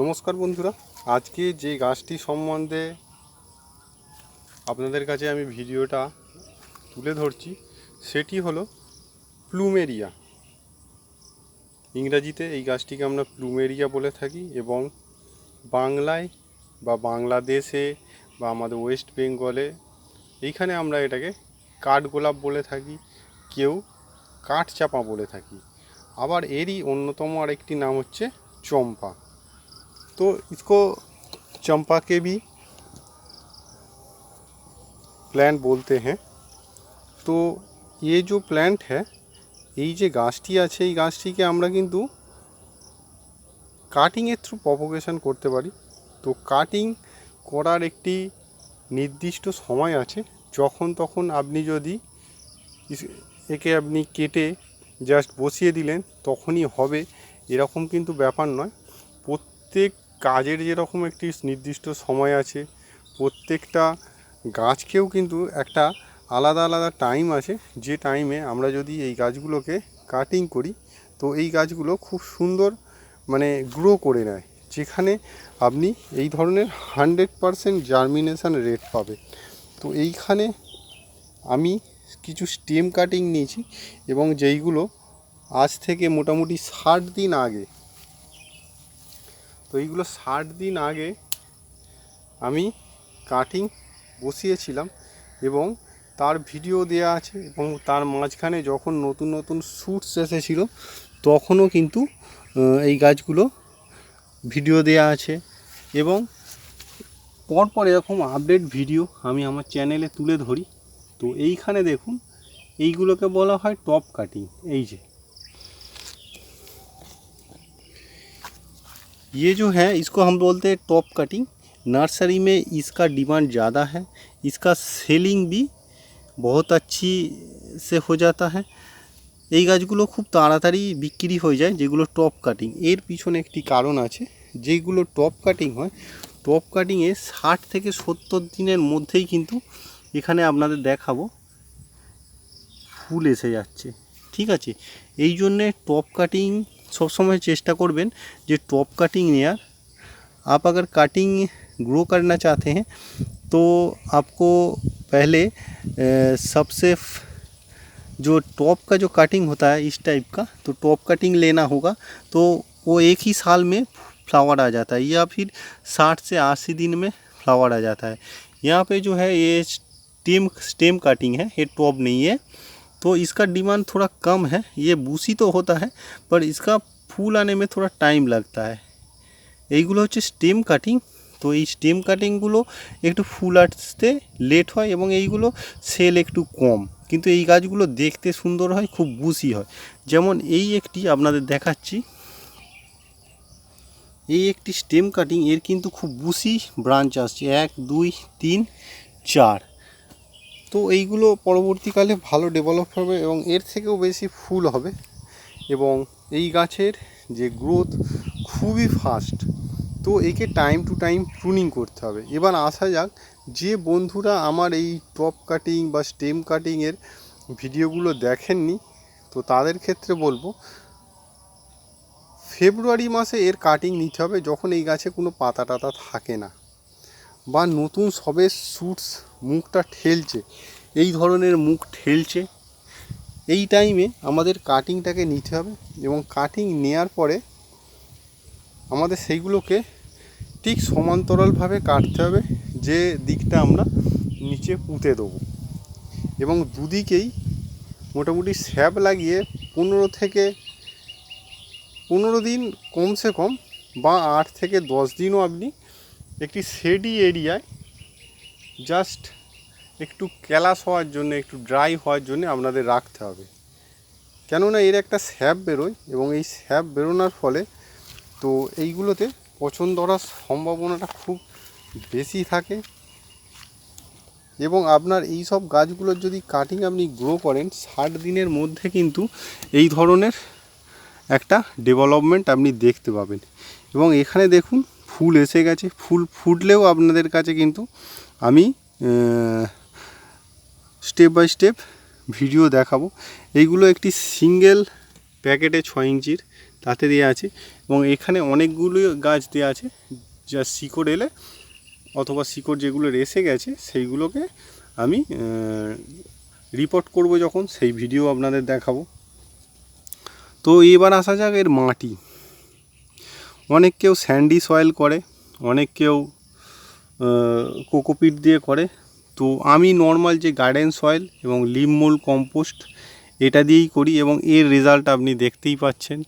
নমস্কার বন্ধুরা। আজকে যে গাছটি সম্বন্ধে আপনাদের কাছে আমি ভিডিওটা তুলে ধরছি, সেটি হলো প্লুমেরিয়া। ইংরাজিতে এই গাছটিকে আমরা প্লুমেরিয়া বলে থাকি এবং বাংলায় বা বাংলাদেশে বা আমাদের ওয়েস্ট বেঙ্গলে এইখানে আমরা এটাকে কাঠগোলাপ বলে থাকি, কেউ কাঠচাপা বলে থাকি। আবার এরই অন্যতম আরেকটি নাম হচ্ছে চম্পা। तो इसको चंपा के भी प्लांट बोलते हैं তো ये जो প্ল্যান্ট है এই যে গাছটি আছে এই গাছটিকে আমরা কিন্তু কাটিংয়ের থ্রু প্রপোগেশন করতে পারি তো কাটিং করার একটি নির্দিষ্ট সময় আছে যখন তখন আপনি যদি ইস- একে আপনি কেটে জাস্ট বসিয়ে দিলেন তখনই হবে এরকম কিন্তু ব্যাপার নয় প্রত্যেক কাজের যেরকম একটি নির্দিষ্ট সময় আছে, প্রত্যেকটা গাছকেও কিন্তু একটা আলাদা আলাদা টাইম আছে। যে টাইমে আমরা যদি এই গাছগুলোকে কাটিং করি, তো এই গাছগুলো খুব সুন্দর মানে গ্রো করে নেয়। যেখানে আপনি এই ধরনের হান্ড্রেড পারসেন্ট জার্মিনেশান রেট পাবে। তো এইখানে আমি কিছু স্টেম কাটিং নিয়েছি এবং যেইগুলো আজ থেকে মোটামুটি ষাট দিন আগে তো এইগুলো ষাট দিন আগে আমি কাটিং বসিয়েছিলাম এবং তার ভিডিও দেওয়া আছে এবং তার মাঝখানে যখন নতুন নতুন শ্যুটস এসেছিল, তখনও কিন্তু এই গাছগুলো ভিডিও দেওয়া আছে এবং পরপর এরকম আপডেট ভিডিও আমি আমার চ্যানেলে তুলে ধরি। তো এইখানে দেখুন, এইগুলোকে বলা হয় টপ কাটিং, এই যে। ये जो है इसको हम बोलते हैं टॉप कटिंग नर्सरी में इसका डिमांड ज़्यादा है इसका सेलिंग भी बहुत अच्छी से हो जाता है এই গাছগুলো খুব তাড়াতাড়ি বিক্রি হয়ে যায় যেগুলো টপ কাটিং এর পিছনে একটি কারণ আছে যেগুলো টপ কাটিং হয় টপ কাটিংয়ে ষাট থেকে সত্তর দিনের মধ্যেই কিন্তু এখানে আপনাদের দেখাবো ফুল এসে যাচ্ছে ঠিক আছে এই জন্যে টপ কাটিং সবসময় চেষ্টা করবেন যে टॉप कटिंग नेयर आप अगर कटिंग ग्रो करना चाहते हैं तो आपको पहले अ, सबसे फ- जो टॉप का जो कटिंग होता है इस टाइप का तो टॉप कटिंग लेना होगा तो वो एक ही साल में फ्लावर आ जाता है या फिर साठ से अस्सी दिन में फ्लावर आ जाता है यहाँ पे जो है ये स्टेम स्टेम कटिंग है ये टॉप नहीं है तो इसका डिमांड थोड़ा कम है ये बूसी तो होता है पर इसका ফুল আনে में थोड़ा टाइम लगता है এইগুলো হচ্ছে স্টেম কাটিং তো এই স্টেম কাটিংগুলো একটু ফুল আসতে লেট হয় এবং এইগুলো সেল একটু কম কিন্তু এই গাছগুলো দেখতে সুন্দর হয় খুব বুসি হয় যেমন এই একটি আপনাদের দেখাচ্ছি এই একটি স্টেম কাটিং এর কিন্তু খুব বুসি ব্রাঞ্চ আসছে এক দুই তিন চার তো এইগুলো পরবর্তীকালে ভালো ডেভেলপ হবে এবং এর থেকেও বেশি ফুল হবে এবং এই গাছের যে গ্রোথ খুবই ফাস্ট তো একে টাইম টু টাইম প্রুনিং করতে হবে। এবার আসা যাক, যে বন্ধুরা আমার এই টপ কাটিং বা স্টেম কাটিংয়ের ভিডিওগুলো দেখেননি, তো তাদের ক্ষেত্রে বলব ফেব্রুয়ারি মাসে এর কাটিং নিতে হবে যখন এই গাছে কোনো পাতা টাতা থাকে না। বা নতুন সবে স্যুটস মুখটা ঠেলছে, এই ধরনের মুখ ঠেলছে, এই টাইমে আমাদের কাটিংটাকে নিতে হবে এবং কাটিং নেয়ার পরে আমাদের সেইগুলোকে ঠিক সমান্তরালভাবে কাটতে হবে, যে দিকটা আমরা নিচে পুঁতে দেবো এবং দুদিকেই মোটামুটি স্যাপ লাগিয়ে পনেরো থেকে পনেরো দিন কমসে কম বা আট থেকে দশ দিনও আপনি একটি শেডি এরিয়ায় জাস্ট একটু ক্যালাস হওয়ার জন্য, একটু ড্রাই হওয়ার জন্য আপনাদের রাখতে হবে। কেননা এর একটা স্যাপ বেরোয় এবং এই স্যাপ বেরোনোর ফলে তো এইগুলোতে পচন ধরার সম্ভাবনাটা খুব বেশি থাকে এবং আপনার এই সব গাছগুলোর যদি কাটিং আপনি গ্রো করেন, ষাট দিনের মধ্যে কিন্তু এই ধরনের একটা ডেভেলপমেন্ট আপনি দেখতে পাবেন। এবং এখানে দেখুন ফুল এসে গেছে। ফুল ফুটলেও আপনাদের কাছে কিন্তু আমি স্টেপ বাই স্টেপ ভিডিও দেখাবো। এইগুলো একটি সিঙ্গেল প্যাকেটে ছয় ইঞ্চির, তাতে দেওয়া আছে। এবং এখানে অনেকগুলো গাছ দেওয়া আছে, যা শিকড় এলে অথবা শিকড় যেগুলো রেসে গেছে, সেইগুলোকে আমি রিপোর্ট করব যখন, সেই ভিডিও আপনাদের দেখাবো। তো এবার আসা যাক এর মাটি। অনেক কেউ স্যান্ডি সয়েল করে, অনেক কেউ কোকোপিট দিয়ে করে। তো আমি নর্মাল যে গার্ডেন সয়েল এবং লিমমোল কম্পোস্ট, এটা দিয়েই করি এবং এর রেজাল্ট আপনি দেখতেই পাচ্ছেন।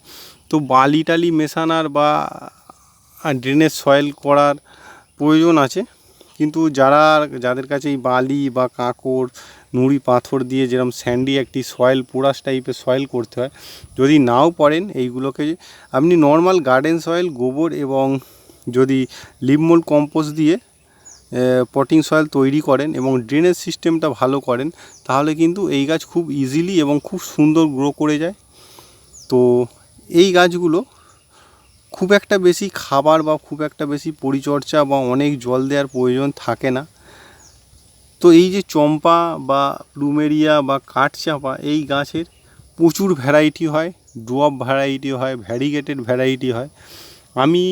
তো বালি টালি মেশানার বা ড্রেনেজ সয়েল করার প্রয়োজন আছে। কিন্তু যারা, যাদের কাছে এই বালি বা কাঁকড় নুড়ি পাথর দিয়ে যেরকম স্যান্ডি একটি সয়েল পোড়াশ টাইপের সয়েল করতে হয়। যদি নাও পারেন এইগুলোকে, আপনি নর্মাল গার্ডেন সয়েল গোবর এবং যদি লিমমোল কম্পোস্ট দিয়ে পটিং সয়েল তৈরি করেন এবং ড্রেনেজ সিস্টেমটা ভালো করেন, তাহলে কিন্তু এই গাছ খুব ইজিলি এবং খুব সুন্দর গ্রো করে যায়। তো এই গাছগুলো খুব একটা বেশি খাবার বা খুব একটা বেশি পরিচর্যা বা অনেক জল দেওয়ার প্রয়োজন থাকে না। তো এই যে চম্পা বা প্লুমেরিয়া বা কাঠচাপা, এই গাছের প্রচুর ভ্যারাইটি হয় ডুয়াব ভ্যারাইটি হয় ভ্যারিগেটেড ভ্যারাইটি হয়। আমি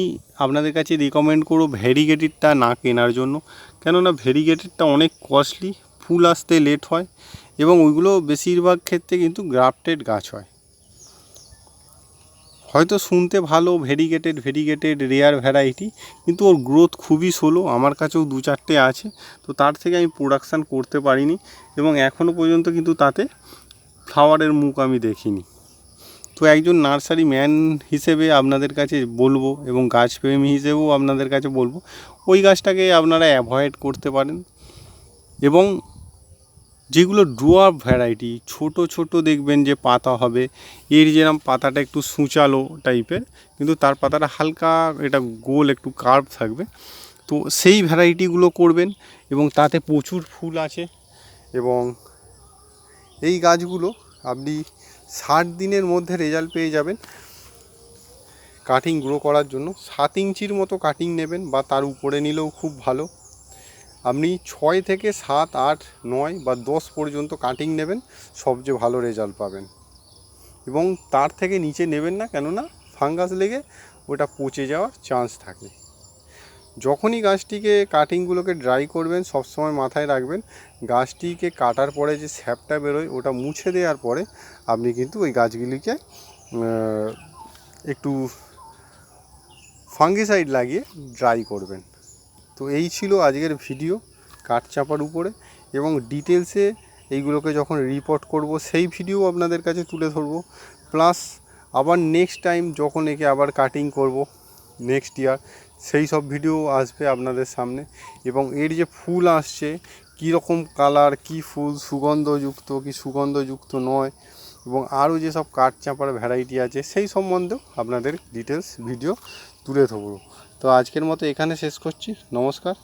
আপনাদের কাছে রেকমেন্ড করব ভ্যারিগেটেডটা না কেনার জন্য, কেননা ভ্যারিগেটেডটা অনেক কস্টলি ফুল আসতে লেট হয় এবং ওইগুলো বেশিরভাগ ক্ষেত্রে কিন্তু গ্রাফটেড গাছ হয়। হয়তো শুনতে ভালো ভেরিগেটেড ভেরিগেটেড রেয়ার ভ্যারাইটি কিন্তু ওর গ্রোথ খুবই স্লো আমার কাছেও দু চারটে আছে, তো তার থেকে আমি প্রোডাকশান করতে পারিনি এবং এখনও পর্যন্ত কিন্তু তাতে ফ্লাওয়ারের মুখ আমি দেখিনি। তো একজন নার্সারি ম্যান হিসেবে আপনাদের কাছে বলব এবং গাছপ্রেমী হিসেবেও আপনাদের কাছে বলব, ওই গাছটাকে আপনারা অ্যাভয়েড করতে পারেন এবং যেগুলো ড্রোয়ার ভ্যারাইটি ছোট ছোট দেখবেন যে পাতা হবে। এর যেরকম পাতাটা একটু সূচালো টাইপের কিন্তু তার পাতাটা হালকা এটা গোল একটু কার্ভ থাকবে। তো সেই ভ্যারাইটিগুলো করবেন এবং তাতে প্রচুর ফুল আছে এবং এই গাছগুলো আপনি ষাট দিনের মধ্যে রেজাল্ট পেয়ে যাবেন। কাটিং গ্রো করার জন্য সাত ইঞ্চির মতো কাটিং নেবেন বা তার উপরে নিলেও খুব ভালো। আপনি ছয় থেকে সাত, আট, নয় বা দশ পর্যন্ত কাটিং নেবেন, সবচেয়ে ভালো রেজাল্ট পাবেন। এবং তার থেকে নিচে নেবেন না কেননা ফাঙ্গাস লেগে ওটা পচে যাওয়ার চান্স থাকে। যখনই গাছটিকে কাটিংগুলোকে ড্রাই করবেন, সবসময় মাথায় রাখবেন, গাছটিকে কাটার পরে যে স্যাপটা বেরোয়, ওটা মুছে দেওয়ার পরে আপনি কিন্তু ওই গাছগুলিকে একটু ফাঙ্গিসাইড লাগিয়ে ড্রাই করবেন। তো এই ছিল আজকের ভিডিও কাঠ চাপার উপরে এবং ডিটেলসে এইগুলোকে যখন রিপোর্ট করব, সেই ভিডিও আপনাদের কাছে তুলে ধরবো। প্লাস আবার নেক্সট টাইম যখন একে আবার কাটিং করব নেক্সট ইয়ার সেই সব ভিডিও আসবে আপনাদের সামনে। এবং এর যে ফুল আসছে, কী রকম কালার কী ফুল, সুগন্ধযুক্ত কি সুগন্ধযুক্ত নয়, এবং আরও যেসব কাঠ চাপার ভ্যারাইটি আছে, সেই সম্বন্ধেও আপনাদের ডিটেলস ভিডিও তুলে ধরবো। তো আজকের মতো এখানে শেষ করছি। নমস্কার।